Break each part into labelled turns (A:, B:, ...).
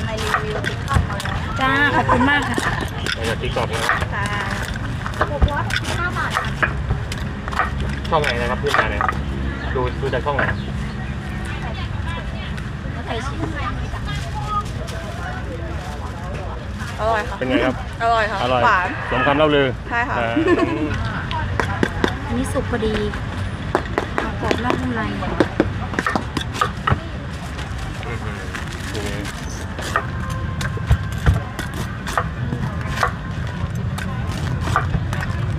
A: ามในรีวิวติ๊กต็อกเอานะ
B: จ้าขอบคุณมากค่ะ
C: มาจากติ๊กต็อกนะครับ
A: ค่ะหกร้อยห้าบาทค่ะ
C: ช่องไหนนะครับเพื่อนมาเนี่ยดูดูจากช่องไหน
A: แล้วไทยชิมอร่อยค่ะ
C: เป็นไงครับ
A: อร่อยค่ะ
C: อร่อย
A: หวาน
C: สมคำเล่าลือ
A: ใช่ค่ะ
C: อ่า
B: อันนี้สุกพอดีเอากรอบนอกนุ่มใน
C: อื้อหือ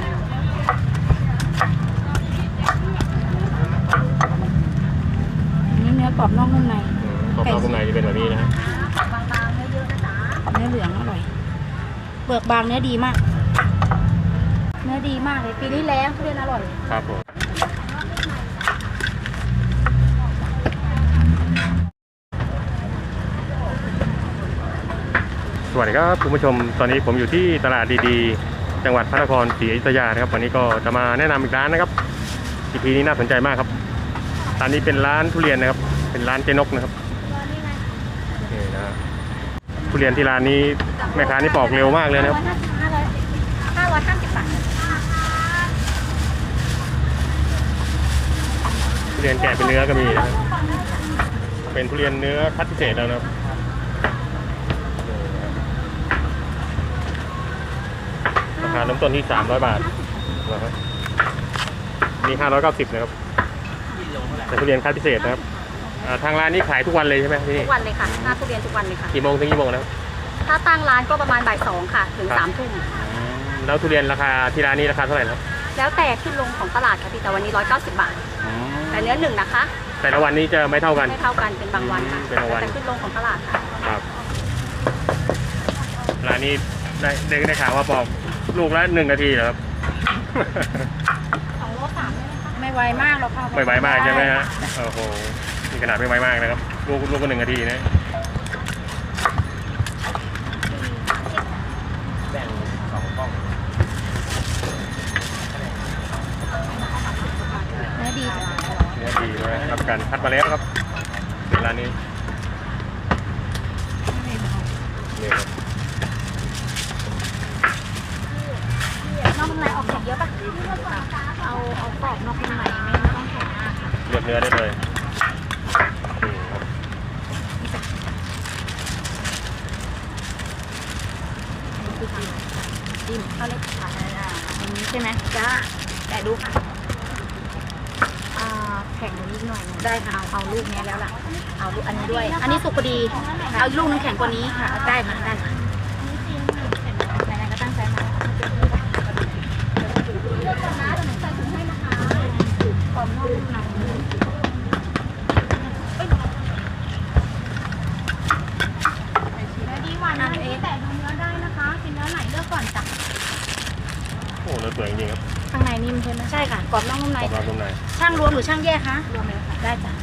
C: ดูนี่
B: อันนี้เนื้อกรอบนอกนุ่มใน
C: อืมขอบคุณข้างในจะเป็นแบบนี้นะฮะ
A: บางๆไม่เยอะนะจ๊ะ
B: เนื้อเหลืองอร่อย เปลือกบางเนื้อดีมาก เนื้อดีมากเลย ปีนี้แรงทุเรียนอร่อย
C: ครับผม วัสดีครับคุณผู้ชมตอนนี้ผมอยู่ที่ตลาดดีๆ จังหวัดพระนครศรีอยุธยานะครับวันนี้ก็จะมาแนะนำอีกร้านนะครับ EP นี้น่าสนใจมากครับร้านนี้เป็นร้านทุเรียนนะครับ เป็นร้านเจนกนะครับนี่นะฮะทุเรียนที่ร้านนี้แม่ค้านี่ปอกเร็วมากเลยนะครับ
A: ห้าร้อยห้าร้อยห้าสิบบาท
C: ทุเรียนแกะเป็นเนื้อก็มีนะครับเป็นทุเรียนเนื้อคัดพิเศษแล้วนะครับ ราคาเริ่มต้นที่300บาทนะครับมี590นะครับเป็นทุเรียนคัดพิเศษนะครับอ่าทางร้านนี้ขายทุกวันเลยใช่ไหมที่
A: ทุ
C: นี่
A: กวันเลยค่ะหน้าทุเรียนทุกวันเลยค่ะ
C: กี่โมงถึงกี่โมงนะครับ
A: ถ้าตั้งร้านก็ประมาณบ่ายสองค่ะ ถึง
C: ครับ
A: สามทุ่ม
C: แล้วทุเรียนราคาที่ร้านนี้ราคาเท่าไหร่นะครับ
A: แล้วแต่ขึ้นลงของตลาดค่ะพี่แต่วันนี้ร้อยเก้าสิบบาท แต่เนื้อหนึ่งนะคะ
C: แต่ละวันนี้จะไม่เท่ากัน
A: ไม่เท่ากันเป็นบางวันค่ะ
C: เป็นบางวัน
A: แต่ขึ้นลงของตลาดค่ะ
C: ครับร้านนี้ได้ได้ได้ข่าวว่าปอก ลูกละหนึ่งนาทีเหรอครับ
A: สองโลสาม
B: ไม่ไวมากหรอกค่ะ
C: ไม่ไวมากใช่ไหมฮะโอ้โหนี่ขนาดไม่ไวมากนะครับ ลูกลูกก็หนึ่งนาทีนะแบ่งสองกล้อง
B: เนื้อดีจ้ะ
C: เนื้อดีด้วยรับประกันคัดมาแล้วครับเป็นร้านนี้นี่ครับ
B: นอกนุ่มในออกแข็งเยอะปะเอาเอากรอบนอกนุ่มในไม่ไม่ต้องแข็งมากค่ะ
C: เลือกเนื้อได้เลยนี่ครับ
B: จิ้มข้าวเล็กค่ะอย่างนี้ใช่ไหมจ้าแต่ดูค่ะอ่าแข็งกว่านี้หน่อยหนึ่งได้ค่ะเอาเอาลูกนี้แล้วล่ะ เอาลูกอันนี้ด้วย อันนี้สุกพอดี เอาอีกลูกนึงแข็งกว่านี้ค่ะ ได้ค่ะได้ค่ะไหนๆก็ตั้งใจมาขอบนอกนุ่มในเนื้อดีหวานนะเอ๊แต่ดูเนื้อได้นะคะกินเนื้อไหนเลือกก่อนจ้ะ
C: โอ้เนื้อ สวยจริงๆครับ
B: ข้างในนิ่มใช่ไหมใช่ค่ะกรอบนอกนุ่มใน
C: ขอบรับตรงไหน
B: ช่างรวมหรือช่างแยกคะรวมเลยค่ะได้จ้ะ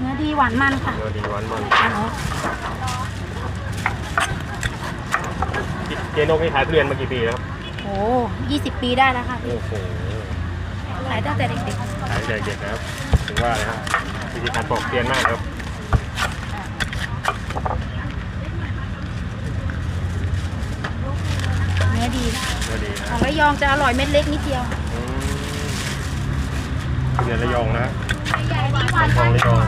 B: เนื้อดีหวานมันค่ะ
C: เนื้อดีหวานมัน
B: อันนี้
C: เจนกนี่ขายทุเรียนมากี่ปีแล้วครับ
B: โอ้ยี่สิบปีได้แล้วค่ะ
C: โอ้โห
B: ขายตั้งแต่เด็ก
C: ขายเด็กๆนะครับถึงว่าเลยครับวิธีการปอกเปลี่ยนมากครับ
B: ๆเนื้อดี
C: เนื้อดีนะ
B: ของระยองจะอร่อยเม็ดเล็กนิดเดียว
C: อืมทุเรียนระยองนะ
B: ใหญ่ดีหวาน
C: ทองระยอง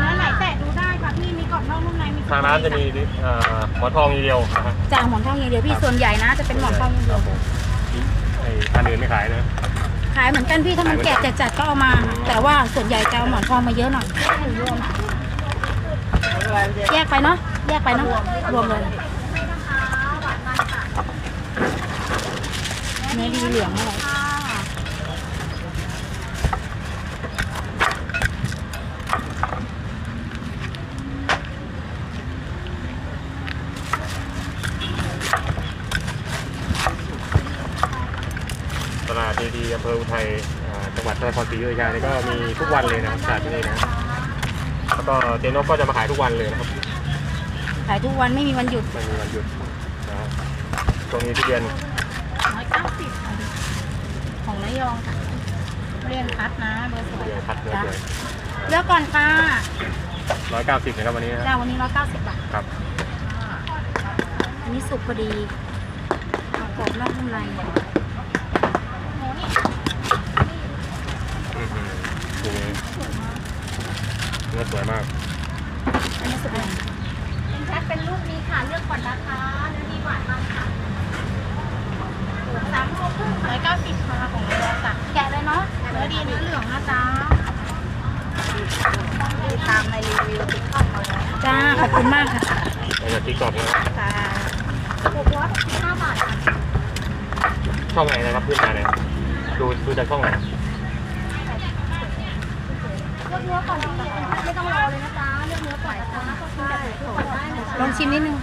B: เนื้อไหนแตะดูได้ค่ะพี่มีกรอบนอกนุ่มในมี
C: ทางร้านจะมีเอ่อหมอนทองอย่างเดียวนะฮะ
B: จากหมอนทองอย่างเดียวพี่ส่วนใหญ่นะจะเป็นหมอนทองอย่างเดียว
C: ไอ้ท่านอื่นไม่ขายนะ
B: ขายเหมือนกันพี่ถ้ามันแก่จัดๆก็เอามา แต่ว่าส่วนใหญ่จะเอาหมอนทองมาเยอะหน่อยแยกไปเนาะแยกไปเนาะรวมเลยเนื้อดีเหลืองอะไร
C: ตลาดดีๆอำเภออุทัยอ่าจังหวัดพระ นครศรีอยุธยานี่ก็มีทุกวันเลยนะครับตลาดที่นี่นะแล้วก็เจนกก็จะมาขายทุกวันเลยนะครับ
B: ขายทุกวันไม่มีวันหยุด
C: ไม่มีวันหยุดนะครับช่วงนี้ทุเรียน
B: ร้อยเก้าสิบของระยองค่ะเรียนคัดนะเบอร์ส
C: ทุ
B: วย
C: เรียนคัดเนื้อสวย
B: เลือกก่อนค่ะ
C: ร้อยเก้าสิบนะครับวันนี้นะ
B: จ้าวันนี้ร้อยเก้าสิบบาท
C: ครับ
B: อันนี้สุกพอดีกรอบนอกนุ่มใน
C: อื้อหือดู เนื้อสวยมาก
B: อันนี้สุกเลย
A: เป็นแพ็คเป็นลูกนี้ค่ะ เลือกก่อนนะคะเนื้อดีหวานมากค่ะ
B: สามโลครึ่งร้อยเก้าสิบค่ะของระยองค่ะแกะเลยเนาะเนื้อดีเนื้อเหลืองนะจ๊ะ
A: ติดตามในรีวิวติ๊กต็อกเอาไว้
B: จ้า ขอบคุณมากค่ะ
C: เราจะติ๊กตอกนะครับ
B: จ้า
A: หกร้อยหกสิบห้าบาทค่ะ
C: ช่องไหนนะครับขึ้นมาเนี่ยดูดูจากช่องไหน
A: เลือกเนื้อก่อนดีไม่ต้องรอเลยนะจ๊ะเลือกเนื้อก่อนนะคะกินแบบไหนก่อนได้เลย
B: ลองชิมนิดนึง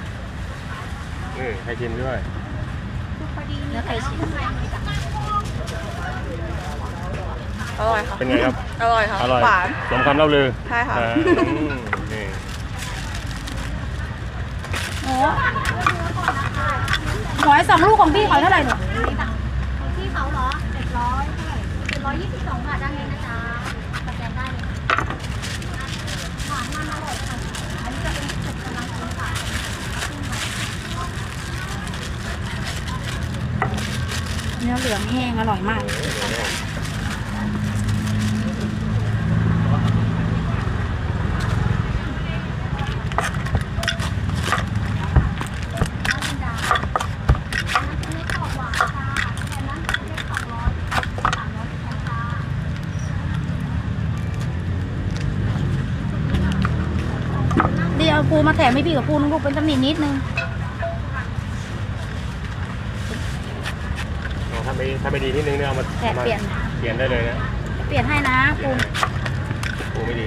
C: อืมให้ชิมด้วย
B: เนื้อไก่ชิ้น
D: อร่อยค่ะ
C: เป็นไงครับ
D: อร่อยค่ะ
C: อร่อย
D: หวาน
C: สมคำเล่าลือ
D: ใช่ค่ะ
C: อ่าอืมนี่
B: โอ้หอยสองลูกของพี่ขอยเท่าไหร่หนู
A: ของพี่เขาเหรอเจ็ดร้อยเท่าไหร่เจ็ดร้อยยี่สิบสองบาทด้านนี้นะจ๊ะสแกนได้เลยหวานมันอร่อยค่ะ อันนี้จะเป็นสุกกำลังกินค่ะ
B: เนื้อเหลืองแห้งอร่อยมากเดี๋ยวเอาปูมาแถมให้พี่กับปูนึงลูกเป็นตำหนินิดนึง
C: เอา ถ้าไม่ถ้าไม่ดีนิดนึงเนี่ยเอามา
B: แปะเปลี่ยน
C: เปลี่ยนได้เลยนะ
B: เปลี่ยนให้นะปู
C: ปูไม่ดี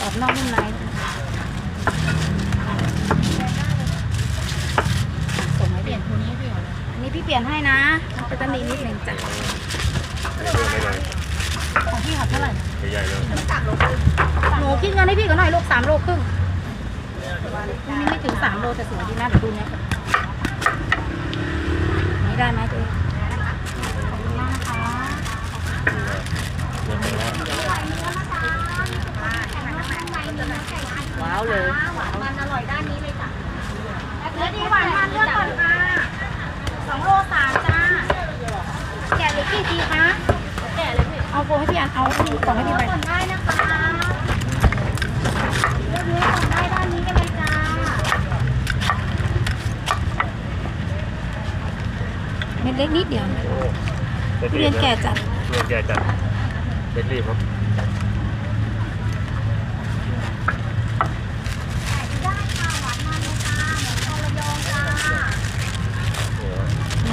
B: ออกนอกนุ่มในส่งให้เปลี่ยนปูนี้ให้พี่ก่อ นเลยอันนี้พี่เปลี่ยนให้นะเป็นตำหนินิดนึงจ้ะ
C: อันนี้เพิ่มได้เลย
B: ของพี่ขอเท่าไหร่
C: ใหญ่ๆเลย
B: หนูคิดเงินให้พี่ก่อนหน่อยลูกสามโลครึ่งอันนี้ไม่ถึงสามโลแต่สวยดีนะเดี๋ยวดูเนี่ยนี่ได้ไหมตัวเองขอบคุณมากนะคะ
A: ว้าวเลยหวานมันอร่อยด้านนี้เลยจ้ะ
B: เนื้อดีหวานมันเลือกก่อนค่ะสองโลสามจ้า แกะหรือกี่ทีคะ
A: แก่เลยพี่
B: เอาโฟมให้พี่อันเอาที่กล่องให้พี่ไป
A: ก่อนได้นะคะเลือกเนื้อก่อนได้ด้านนี้กันเลยจ้า
B: เม็ดเล็กนิดเดียว
C: โอ้เด็ด
B: ทุ
C: รี
B: เรีย
C: บ
B: นแก่จัด
C: ทุเรียนแก่จัดเด็ดรีบครับ
A: ได้ค่ะหวานมันเลยจ้าหมูทองระยองจ้า
C: โอ้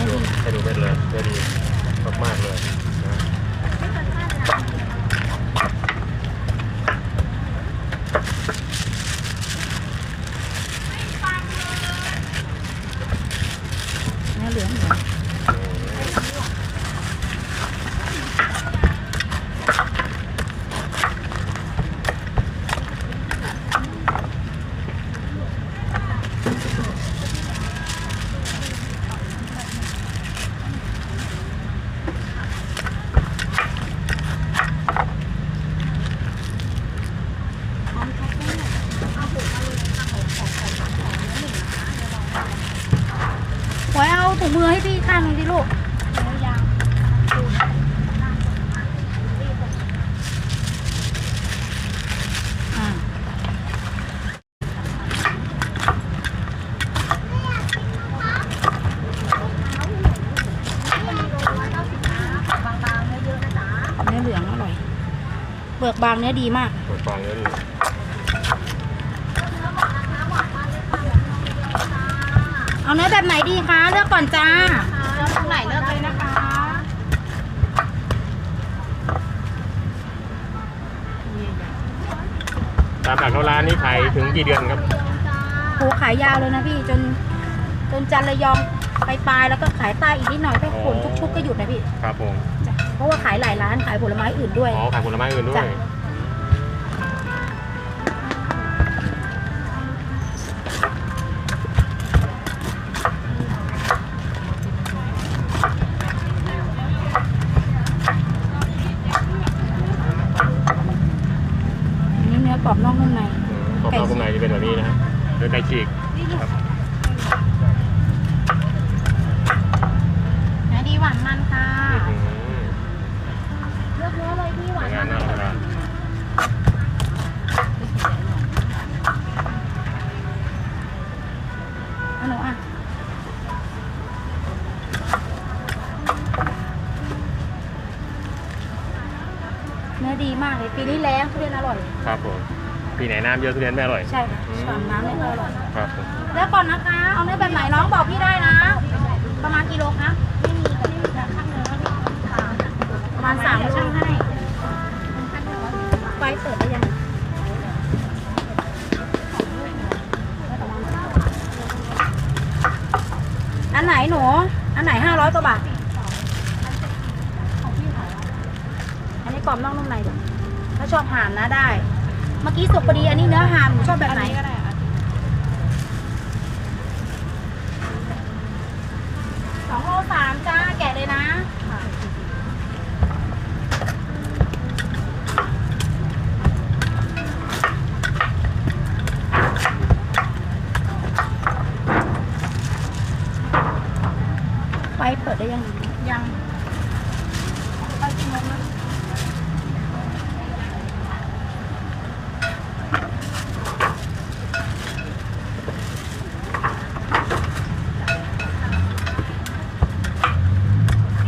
C: โหดูให้ดูเม็ดเลยเม็ดดีมากๆเลยนะ
A: ไม่เกินห้าเลยนะ
B: เนื้อเหลืองเหลือง หวยเอาถุงมือให้พี่ข้างหนึงดิลูกอ่า
A: บางๆเยอะๆนะจ๊ะ
B: เนื้อเหลืองอร่อย เป ลือกบางเนื้อดีมาก
C: เปิดฟังแล้วดี
B: เอาเนื้อแบบไหนดีคะเลือกก่อนจ้าเลือกตรงไหนเลือกเลยนะคะ
C: ตามหลักแล้วร้านนี้ขายถึงกี่เดือนครับ
B: โหขายยาวเลยนะพี่จน จนจันทร์ระยองไปปลายแล้วก็ขายใต้อีกนิดหน่อยถ้าฝนชุกๆก็หยุดนะพี่
C: ครับผม
B: จ้ะ เพราะว่าขายหลายร้านขายผลไม้อื่นด้วย
C: อ๋อขายผลไม้อื่นด้วย
B: จ้ะ อันนี้เนื้อกรอบนอกนุ่มใน
C: ขอบนอกข้างในจะเป็นแบบนี้นะฮะโดยไก่ฉีกครับ
B: เนื้อดีหวานมันค่ะ
C: อืม
A: เลือกเนื้อเลยพี่หวาน
C: งาน
A: มาก
C: น่ารับประทาน
B: อัน หนูอะเนื้อดีมากเลยปีนี้แรงทุเรียนอร่อย
C: ครับผมปีไหนน้ำเยอะทุเรียนไม่อร่อย
B: ใช่ค่ะฉ่ำน้ำเนี่ยก็อร่อย
C: ครับผม
B: แล้วก่อนนะคะ เอาเนื้อแบบไหนน้องบอกพี่ได้นะ ประมาณกิโลคะ
A: ไม่มีไม่มีแบบข้างเนื้อพี่ค่ะ
B: ประมาณสามช่างให้ไฟเปิดได้ยัง อันไหนหนูอันไหนห้าร้อยกว่าบาทอันนี้กรอบนอกนุ่มในถ้าชอบหามนะได้ เมื่อกี้สุกพอดีอันนี้เนื้อหามหนูชอบแบบไหน
D: ก็ได้ค่ะ
B: สองโลสามจ้า แกะเลยนะ ไฟเปิดได้ยัง ยังไปกี่โมงนะ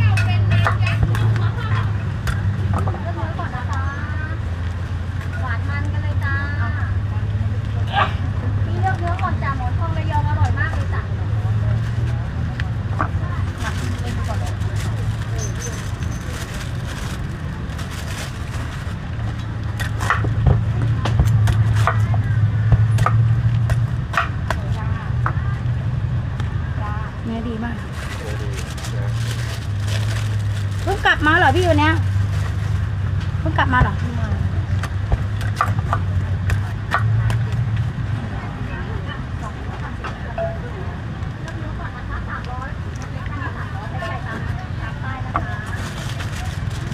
A: เลือกเนื้อก่อนนะคะ หวานมันกันเลยจ้าพี่เลือกเนื้อก่อนจ้าหมอนทองระยองอร่อยมากเลยจ้ะ
B: เนื้อดีมาก เพิ่งกลับมาเหรอ พี่วันเนี้ยเพิ่งกลับมาหรอ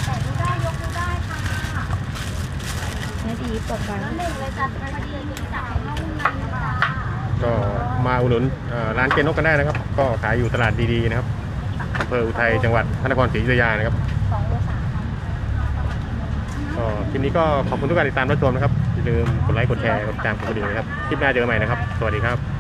A: แต่ดูได้ยกดูได้ค่ะ
B: เนื้อดีเปิดบาน
A: แล้วหนึ่งเลยจ้ะพอดีเลยจ้ะข้าวหุ้นในนะจ๊ะ
C: ก็มาอุดหนุนร้านเจนกกันได้นะครับ ก็ขายอยู่ตลาดดีๆนะครับอำเภออุทัยจังหวัดพระนครศรีอยุธยานะครับ
A: สองโลสาม
C: ก็ คลิปนี้ก็ขอบคุณทุกการติดตามรับชมนะครับอย่าลืมกดไลค์กดแชร์กดติดตามกดกระดิ่งนะครับคลิปหน้าเจอกันใหม่นะครับ สวัสดีครับ